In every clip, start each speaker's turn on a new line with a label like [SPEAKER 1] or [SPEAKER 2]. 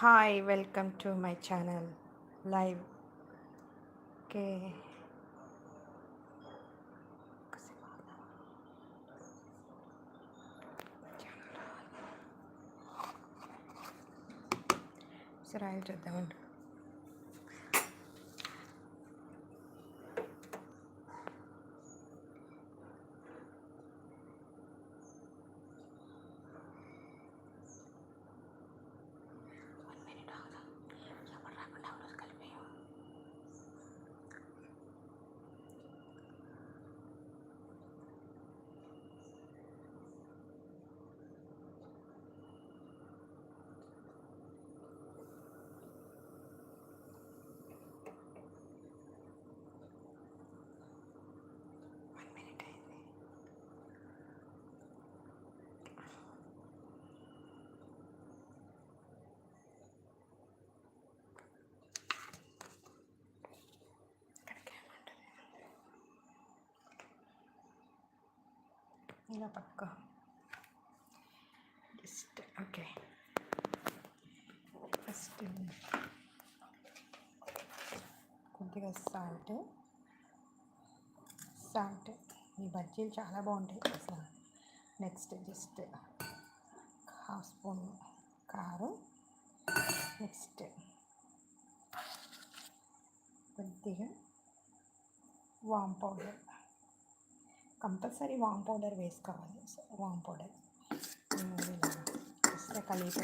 [SPEAKER 1] Hi welcome to my channel live okay సరే oil చూద్దామండి ఇలా పక్క జస్ట్ ఓకే ఫస్ట్ కొద్దిగా సాల్ట్ సాల్ట్ ఈ బజ్జీలు చాలా బాగుంటాయి అసలు. నెక్స్ట్ జస్ట్ హాఫ్ స్పూన్ కారం. నెక్స్ట్ కొద్దిగా వామ్ పౌడర్ కంపల్సరీ వామ్ పౌడర్ వేసుకోవాలి. వామ్ పౌడర్. ఇలా కలిపి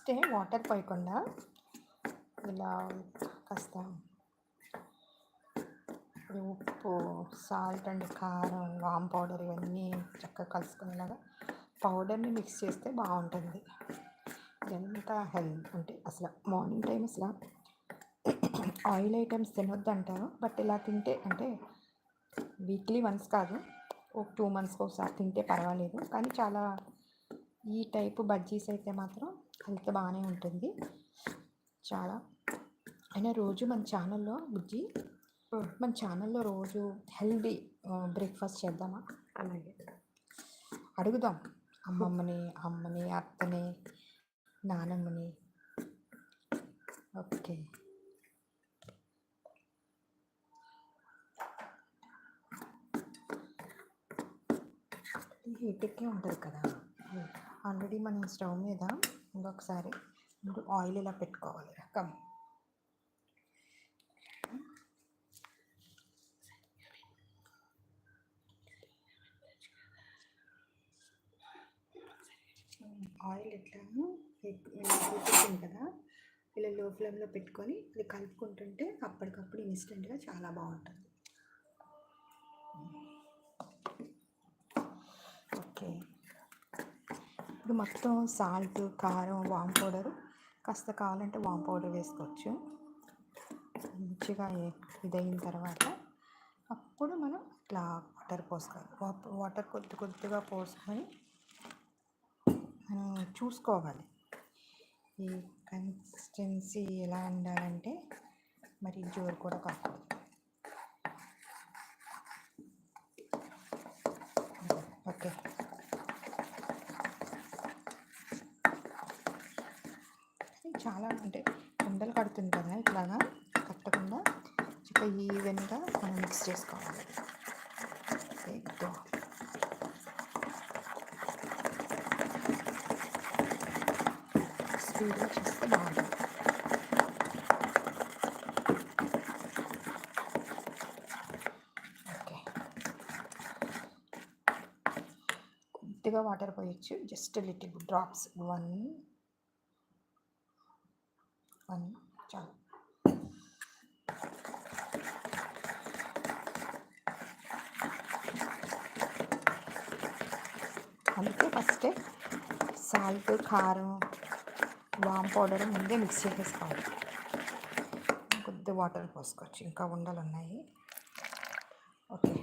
[SPEAKER 1] ఫస్టే వాటర్ పోయకుండా ఇలా కాస్త ఉప్పు సాల్ట్ అండ్ కారం వామ్ పౌడర్ ఇవన్నీ చక్కగా కలుసుకునేలాగా పౌడర్ని మిక్స్ చేస్తే బాగుంటుంది. ఎంత హెల్త్ అంటే అసలు మార్నింగ్ టైం అసలు ఆయిల్ ఐటమ్స్ తినొద్దు అంటారు బట్ ఇలా తింటే అంటే వీక్లీ వన్స్ కాదు ఒక టూ మంత్స్కి ఒకసారి తింటే పర్వాలేదు. కానీ చాలా ఈ టైపు బజ్జీస్ అయితే మాత్రం హెల్త్ బాగానే ఉంటుంది. చాలా. అయినా రోజు మన ఛానల్లో బుజ్జి మన ఛానల్లో రోజు హెల్దీ బ్రేక్ఫాస్ట్ చేద్దామా? అలాగే. అడుగుదాం. అమ్మమ్మని అమ్మని అత్తని నానమ్మని. ఓకే. హీట్కే ఉంటుంది కదా. ఆల్రెడీ మనం స్టవ్ మీద ఇంకొకసారి ఇప్పుడు ఆయిల్ ఇలా పెట్టుకోవాలి. కమ్. ఆయిల్ ఇట్లా పెట్టింది కదా. ఇలా లో ఫ్లేమ్లో పెట్టుకొని ఇది కలుపుకుంటుంటే అప్పటికప్పుడు ఇన్స్టెంట్గా చాలా బాగుంటుంది. ఇప్పుడు మొత్తం సాల్ట్ కారం వామ్ పౌడర్. కాస్త కావాలంటే వామ్ పౌడర్ వేసుకోవచ్చు. మంచిగా ఇదైన తర్వాత అప్పుడు మనం ఇట్లా వాటర్ పోసుకోవాలి. వాటర్ కొద్ది కొద్దిగా పోసుకొని మనం చూసుకోవాలి. ఈ కన్సిస్టెన్సీ ఎలా ఉండాలంటే మరి జోరు కూడా కాకూడదు. ఓకే. చాలా అంటే ఉండలు కడుతుంది కదా ఇట్లాగా కట్టకుండా ఇక ఈవెన్గా మనం మిక్స్ చేసుకోవాలి. ఎక్కువ స్పీడ్గా చేస్తే బాగుంటుంది. ఓకే. కొద్దిగా water పోయచ్చు just little drops. One one చాలు. అందుకే ఫస్టే సాల్ట్ కారం వామ్ పౌడర్ ముందే మిక్స్ చేసేసుకోవాలి. కొద్ది వాటర్ పోసుకోవచ్చు. ఇంకా ఉండలు ఉన్నాయి ఓకే.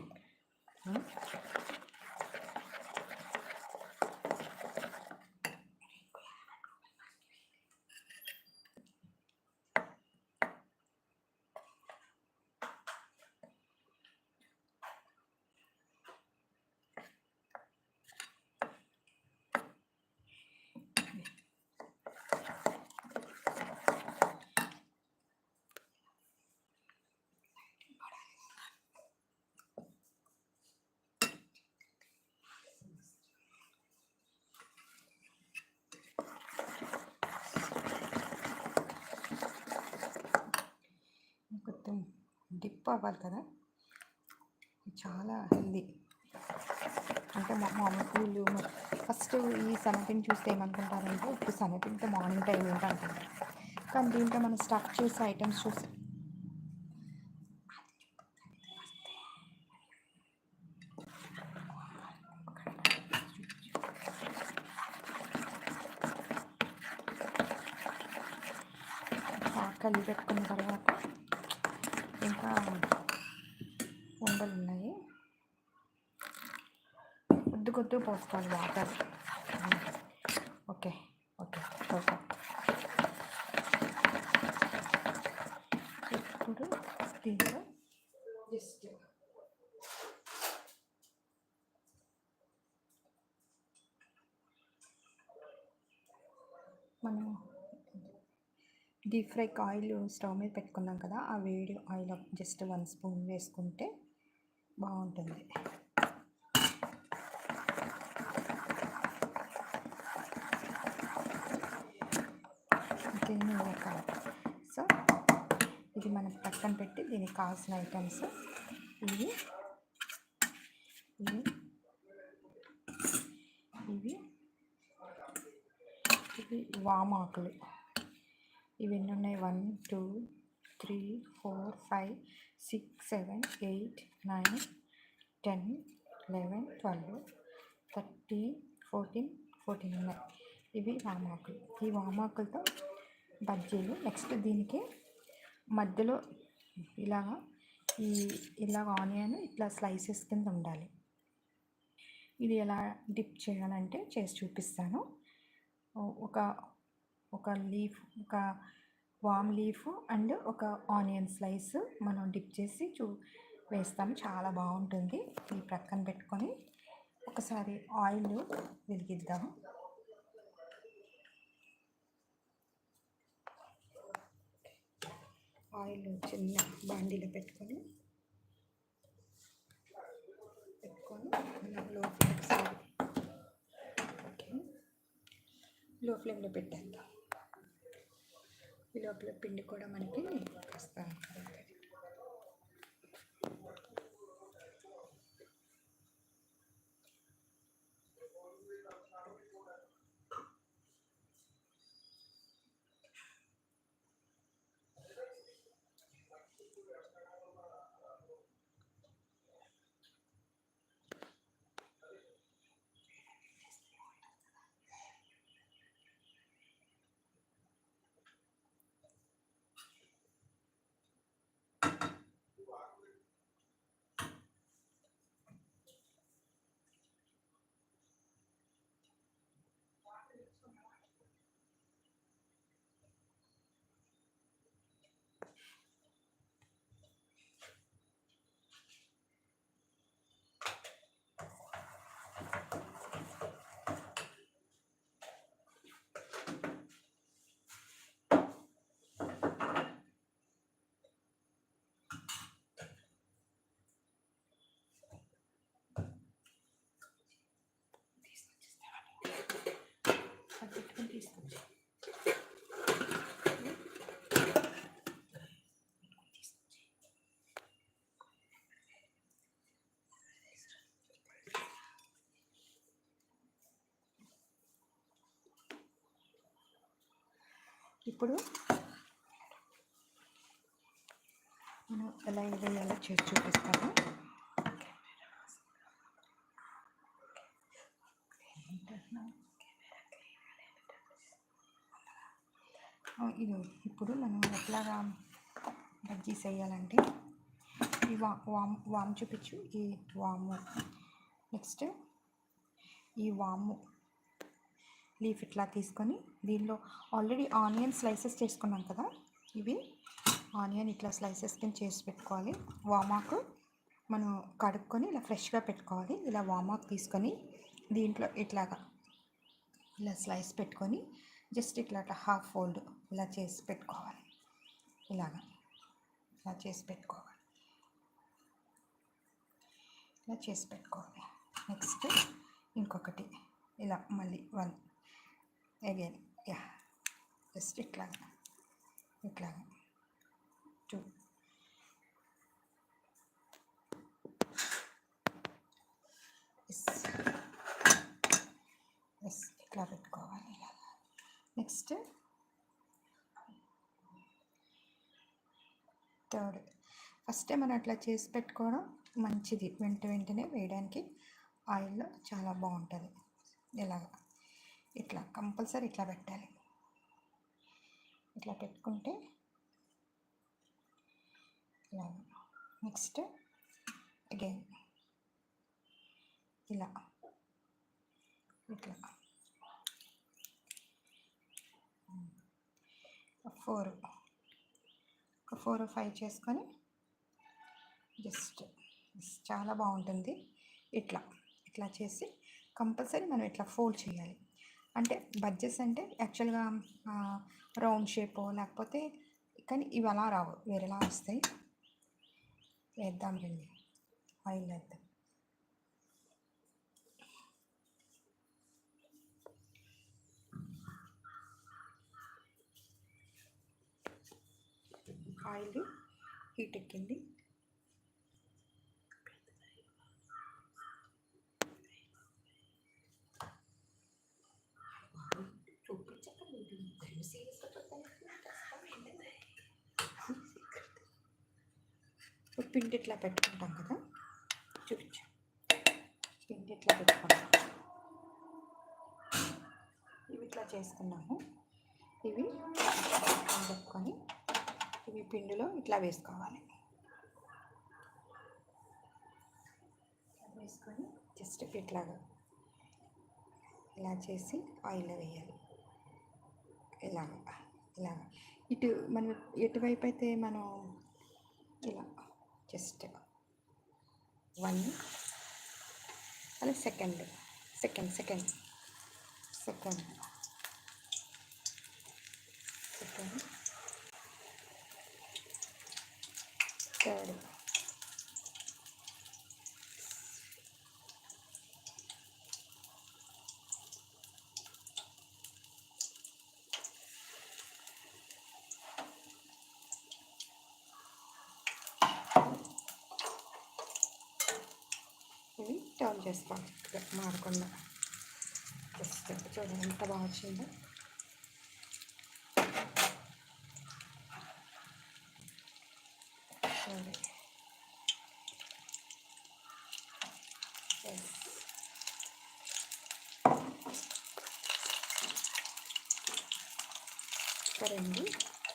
[SPEAKER 1] డిప్ అవ్వాలి కదా? చాలా హెల్దీ. అంటే మా మామూలు ఫస్ట్ ఈ శనగపిండి చూస్తే ఏమనుకుంటారంటే ఇప్పుడు శనగపిండితో మార్నింగ్ టైం ఏంటి అనుకుంటారు కానీ దీంట్లో మనం స్టఫ్ చేసే ఐటమ్స్ చూస్తే. బాగా కలిపి పెట్టుకున్న తర్వాత ఇంకా ఉండలు ఉన్నాయి కొద్ది కొద్దిగా పోసుకోవాలి వాటర్ ఓకే ఓకే ఓకే ఇప్పుడు దీంట్లో జస్ట్ మనం డీప్ ఫ్రైకి ఆయిల్ స్టవ్ మీద పెట్టుకున్నాం కదా ఆ వేడి ఆయిల్ జస్ట్ వన్ స్పూన్ వేసుకుంటే బాగుంటుంది. సో ఇది మనం పక్కన పెట్టి దీనికి కావాల్సిన ఐటమ్స్ ఇవి ఇవి ఇవి ఇవి వామాకులు. ఇవి ఎన్ని ఉన్నాయి one two three four five six seven eight nine ten eleven twelve thirteen fourteen fourteen ఉన్నాయి ఇవి వామాకులు ఈ వామాకులతో బజ్జీలు నెక్స్ట్ దీనికి మధ్యలో ఇలాగా ఈ ఇలా ఆనియన్ ఇట్లా స్లైసెస్ కింద ఉండాలి. ఇది ఎలా డిప్ చేయాలంటే చేసి చూపిస్తాను. ఒక ఒక లీఫ్ ఒక వామ్ లీఫ్ అండ్ ఒక ఆనియన్ స్లైస్ మనం డిప్ చేసి చూ వేస్తాము చాలా బాగుంటుంది. ఈ ప్రక్కన పెట్టుకొని ఒకసారి ఆయిల్ వెలిగిద్దాం. ఆయిల్ చిన్న బాండీలో పెట్టుకొని పెట్టుకొని లో ఫ్లేమ్ ఓకే. లో ఫ్లేమ్లో పెట్టేద్దాం. ఈ లోపల పిండి కూడా మనకి వస్తూ ఉంటుంది పెట్టుకొని తీసుకొచ్చి ఇప్పుడు మనం ఎలా వేయాలో చేసి చూపిస్తాను. ఇది ఇప్పుడు మనం ఎట్లాగా బజ్జీస్ వేయాలంటే ఈ వా వామ్ వామ్ చూపించు ఈ వాము. నెక్స్ట్ ఈ వాము. లీఫ్ ఇట్లా తీసుకొని దీనిలో ఆల్రెడీ ఆనియన్ స్లైసెస్ చేసుకున్నాం కదా ఇవి. ఆనియన్ ఇట్లా స్లైసెస్ కింద చేసి పెట్టుకోవాలి. వామాకు మనం కడుక్కొని ఇలా ఫ్రెష్గా పెట్టుకోవాలి. ఇలా వామాకు తీసుకొని దీంట్లో ఇట్లాగా ఇలా స్లైస్ పెట్టుకొని జస్ట్ ఇట్లా అట్లా హాఫ్ ఫోల్డ్ ఇలా చేసి పెట్టుకోవాలి. ఇలాగా ఇలా చేసి పెట్టుకోవాలి. ఇలా చేసి పెట్టుకోవాలి. నెక్స్ట్ ఇంకొకటి ఇలా మళ్ళీ వన్ అగైన్ యా జస్ట్ ఇట్లాగా. ఇట్లాగా. టూ ఎస్ ఎస్ ఇట్లా పెట్టుకోవాలి ఇలాగా. నెక్స్ట్ థర్డ్ ఫస్ట్ మనం అట్లా చేసి పెట్టుకోవడం మంచిది. వెంట వెంటనే వేయడానికి ఆయిల్లో చాలా బాగుంటుంది. ఇలాగా. ఇట్లా కంపల్సరీ ఇట్లా పెట్టాలి. ఇట్లా పెట్టుకుంటే ఇలా నెక్స్ట్ అగైన్ ఇలా ఇట్లా ఫోర్ ఒక ఫోర్ ఫైవ్ చేసుకొని జస్ట్ చాలా బాగుంటుంది. ఇట్లా ఇట్లా చేసి కంపల్సరీ మనం ఇట్లా ఫోల్డ్ చేయాలి. అంటే బడ్జెస్ అంటే యాక్చువల్గా రౌండ్ షేప్ లేకపోతే కానీ ఇవి అలా రావు. వేరేలా వస్తాయి? వేద్దాం రండి. ఆయిల్ వేద్దాం. ఆయిల్ హీట్ ఎక్కింది. పిండి ఇట్లా పెట్టుకుంటాం కదా. చూపించు. పిండి ఇట్లా పెట్టుకుంటాం. ఇవి ఇట్లా చేసుకున్నాము. ఇవి పెట్టుకొని ఇవి పిండిలో ఇట్లా వేసుకోవాలి. వేసుకొని జస్ట్ ఇట్లాగా ఇలా చేసి ఆయిల్లో వేయాలి. ఇలాగ ఇలాగ. ఇటు మనం ఎటువైపు అయితే మనం ఇలా just uh, one and second second second second second third. Turn చేసుకోవాలి మారకుండా. జస్ట్ చూడండి ఎంత బాగా వచ్చిందో చూడండి ఎస్ సరే అండి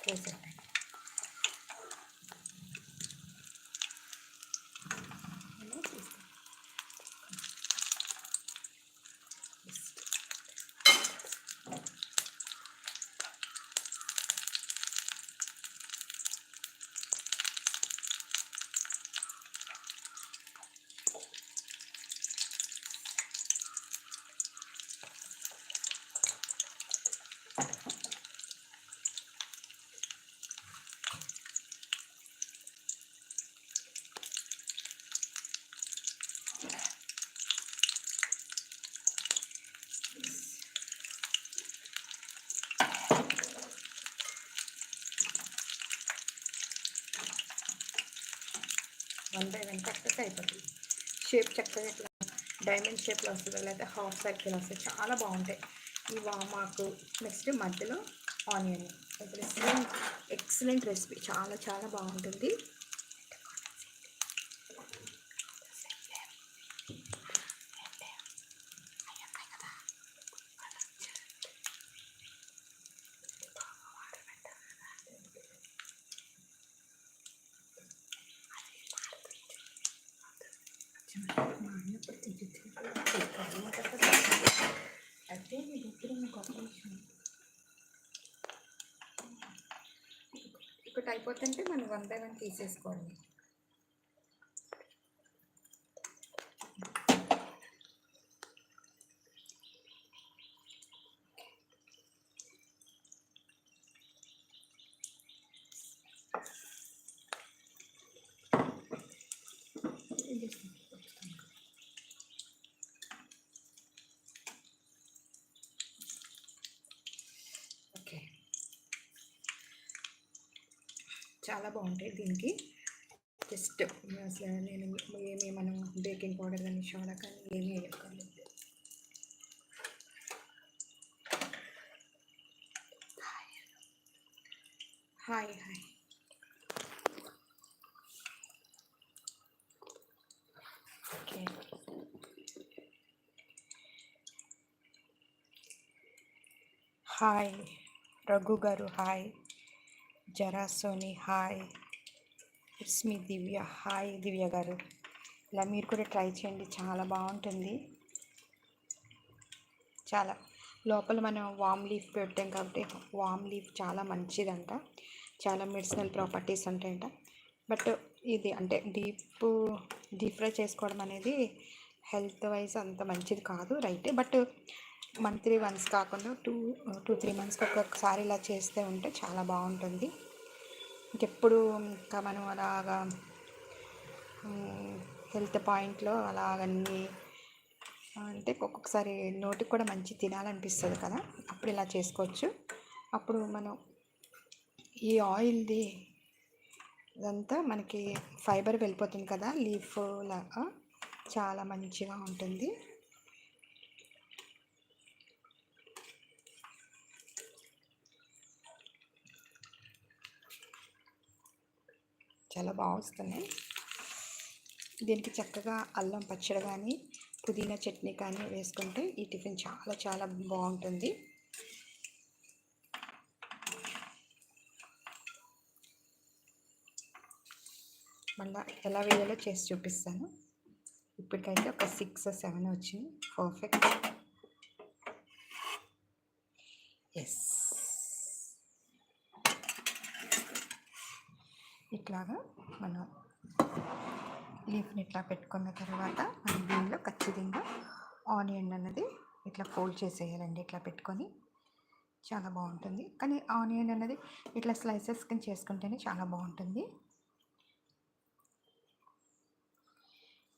[SPEAKER 1] వేసేయండి ఇలా తీసుకో పర్ఫెక్ట్ అయిపోతుంది షేప్ చక్కగా ఇట్లా డైమండ్ షేప్లో వస్తుంది. లేకపోతే హాఫ్ సర్కిల్ వస్తుంది. చాలా బాగుంటాయి. ఈ వామాకు నెక్స్ట్ మధ్యలో ఆనియన్ ఎక్సలెంట్ ఎక్సలెంట్ రెసిపీ చాలా చాలా బాగుంటుంది ఇప్పుడు ఇది అదే మీ దగ్గర ఉన్న గొప్ప విషయం
[SPEAKER 2] ఒకటి అయిపోతుంటే మనం వన్ బై వన్ తీసేసుకోండి చాలా బాగుంటాయి దీనికి. జస్ట్ అసలు నేను ఏమి మనం బేకింగ్ పౌడర్ కానీ సోడా కానీ ఏమీ వేయక్కర్లేదు. Hi hi. Okay. Hi Raghu garu hi. Zara Soni hi it's me Divya hi Divya garu. ఇలా మీరు కూడా ట్రై చేయండి. చాలా బాగుంటుంది. చాలా. లోపల మనం వామ్ లీఫ్ పెట్టాం కాబట్టి వామ్ లీఫ్ చాలా మంచిదంట. చాలా మెడిసినల్ ప్రాపర్టీస్ ఉంటాయంట. బట్ ఇది అంటే డీప్ డీప్ ఫ్రై చేసుకోవడం అనేది హెల్త్ వైజ్ అంత మంచిది కాదు రైట్? బట్ మంత్లీ వన్స్ కాకుండా టూ టూ త్రీ మంత్స్కి ఒక్కొక్కసారి ఇలా చేస్తే ఉంటే చాలా బాగుంటుంది. ఇంకెప్పుడు ఇంకా మనం అలాగా హెల్త్ పాయింట్లో అలాగన్నీ అంటే ఒక్కొక్కసారి నోటికి కూడా మంచి తినాలనిపిస్తుంది కదా అప్పుడు ఇలా చేసుకోవచ్చు. అప్పుడు మనం ఈ ఆయిల్ది ఇదంతా మనకి ఫైబర్ వెళ్ళిపోతుంది కదా లీఫ్ లాగా చాలా మంచిగా ఉంటుంది. చాలా బాగా వస్తున్నాయి దీనికి చక్కగా అల్లం పచ్చడి కానీ పుదీనా చట్నీ కానీ వేసుకుంటే ఈ టిఫిన్ చాలా చాలా బాగుంటుంది. మళ్ళీ ఎలా వేయాలో చేసి చూపిస్తాను. ఇప్పటికైతే ఒక సిక్స్ సెవెన్ వచ్చింది. పర్ఫెక్ట్. ఎస్ ఇట్లాగా మనం లీఫ్ని ఇట్లా పెట్టుకున్న తర్వాత మనం దీనిలో ఖచ్చితంగా ఆనియన్ అన్నది ఇట్లా ఫోల్డ్ చేసేయాలండి. ఇట్లా పెట్టుకొని చాలా బాగుంటుంది. కానీ ఆనియన్ అన్నది ఇట్లా స్లైసెస్ కింద చేసుకుంటేనే చాలా బాగుంటుంది.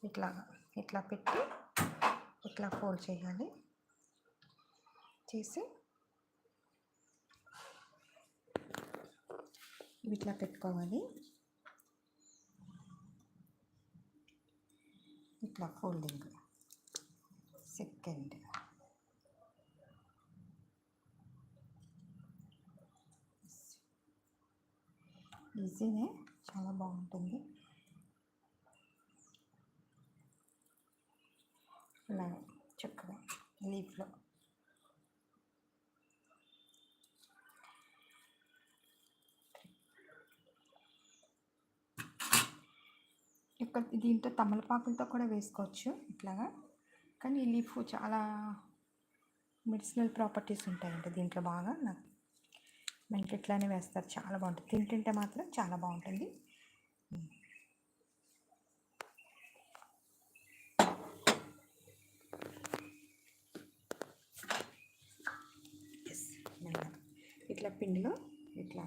[SPEAKER 2] ఇట్లా ఇట్లా పెట్టి ఇట్లా ఫోల్డ్ చేయాలి. చేసి ఇట్లా పెట్టుకోవాలి. ఇట్లా ఫోల్డింగ్. సెకండ్. ఈజీనే చాలా బాగుంటుంది. ఇలా చక్కగా లీఫ్లో. ఇక్కడ దీంట్లో తమలపాకులతో కూడా వేసుకోవచ్చు ఇట్లాగా. కానీ ఈ లీఫ్ చాలా మెడిసినల్ ప్రాపర్టీస్ ఉంటాయంట దీంట్లో బాగా. నాకు మనకి ఇట్లానే వేస్తారు. చాలా బాగుంటుంది. తింటుంటే మాత్రం చాలా బాగుంటుంది. ఇట్లా పిండిలో ఇట్లా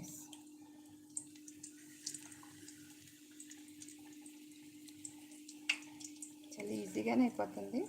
[SPEAKER 2] ఎస్ చాలా ఈజీగానే అయిపోతుంది.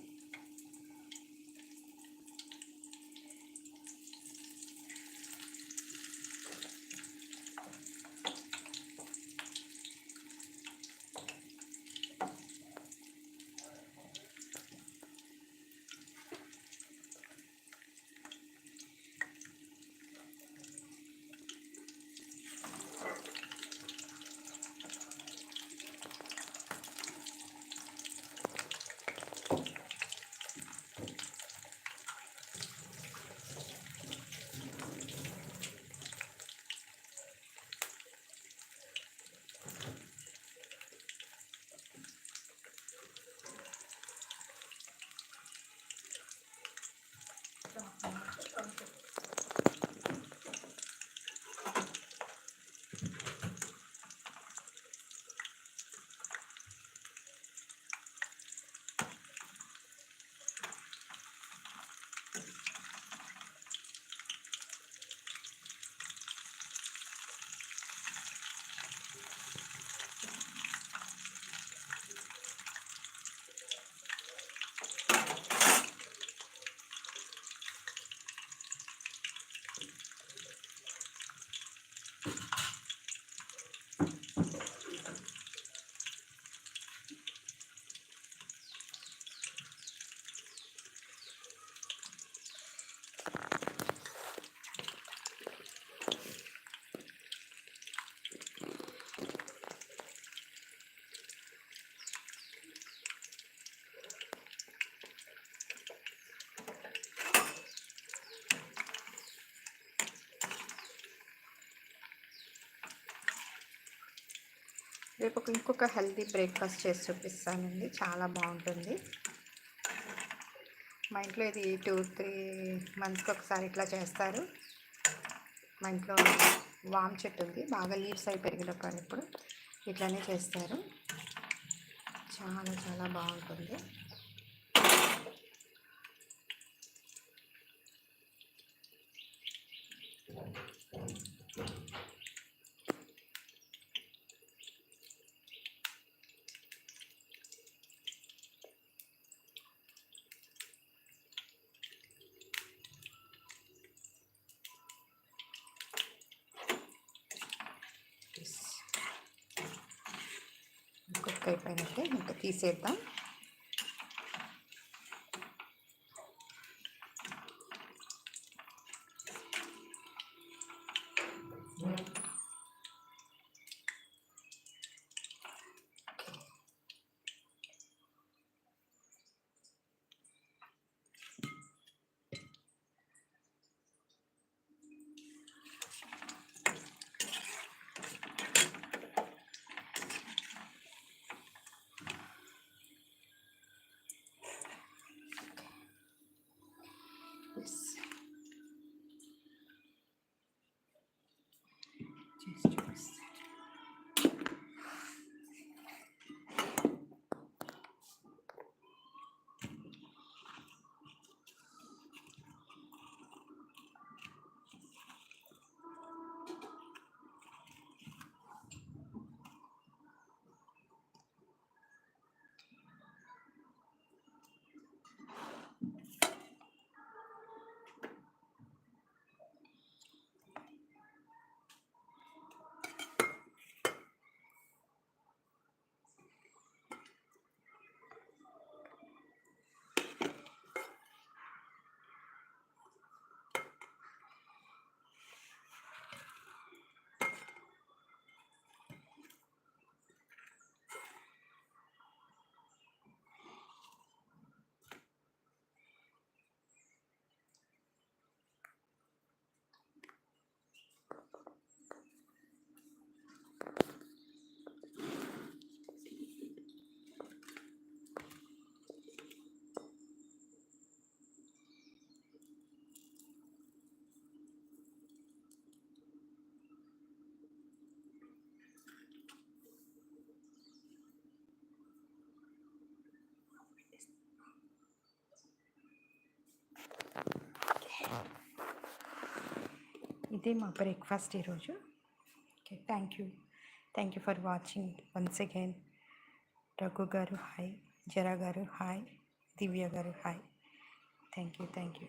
[SPEAKER 2] రేపు ఒక ఇంకొక హెల్తీ బ్రేక్ఫాస్ట్ చేసి చూపిస్తానండి. చాలా బాగుంటుంది. మా ఇంట్లో ఇది టూ త్రీ మంత్స్కి ఒకసారి ఇట్లా చేస్తారు. మా ఇంట్లో వామ్ చెట్టు ఉంది. బాగా లీవ్స్ అవి పెరిగినప్పుడు ఇప్పుడు ఇట్లానే చేస్తారు. చాలా చాలా బాగుంటుంది. ఇంకా చేసి ఇదే మా బ్రేక్ఫాస్ట్ ఈరోజు. Okay thank you thank you for watching once again Raghu garu hi Zara garu hi Divya garu hi thank you thank you